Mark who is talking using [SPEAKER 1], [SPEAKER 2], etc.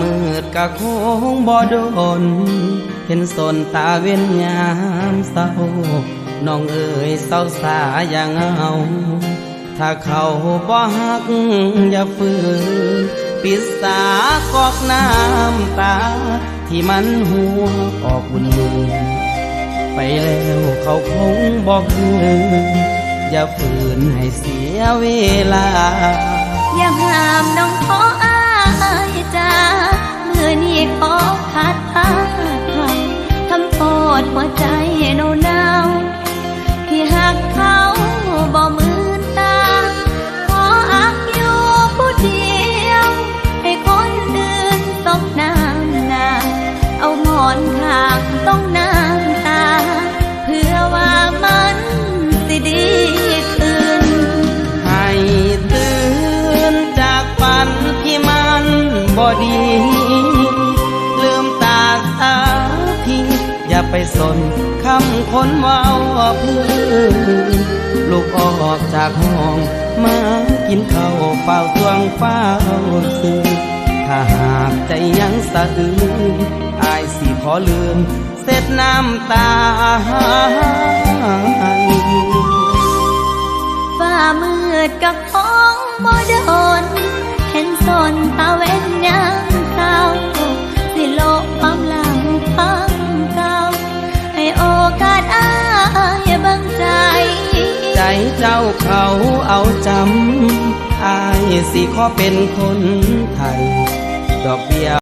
[SPEAKER 1] มืดกะคงบ่โดน เห็นสนตาเว้นยามเศร้า น้องเอ๋ยเศร้าสาอย่างเอา ถ้าเขาบ่ฮักอย่าฝืนปิดสากอกน้ำตา ที่มันหัวออกบุญไปแล้วเขาคงบอกคืนอย่าฝืนให้เสียเวลาำ
[SPEAKER 2] โทษหัวใจหนาวหนาวที่หักเขาบ่มืนตา ขออักอยู่ผู้เดียว ให้คนอื่นต้องน้ำหนา เอาหมอนข้างต้องน้ำตา เพื่อว่ามันสิดีขึ้น
[SPEAKER 1] ให้ตื่นจากฝันที่มันบ่ดี ไปสนคำคนเว่าพื้นลูกออกจากห้องมากินข้าวเฝ้าทวงเฝ้าซื้อถ้าหากใจยังสะอื้นอายสิขอลืม เสร็จน้ำตา
[SPEAKER 2] ฝ่ามืดกับห้องบ่โดนเห็นสนตาเว
[SPEAKER 1] เจ้าเขาเอาจำอายสิขอเป็นคนไทย ดอกเบี้ย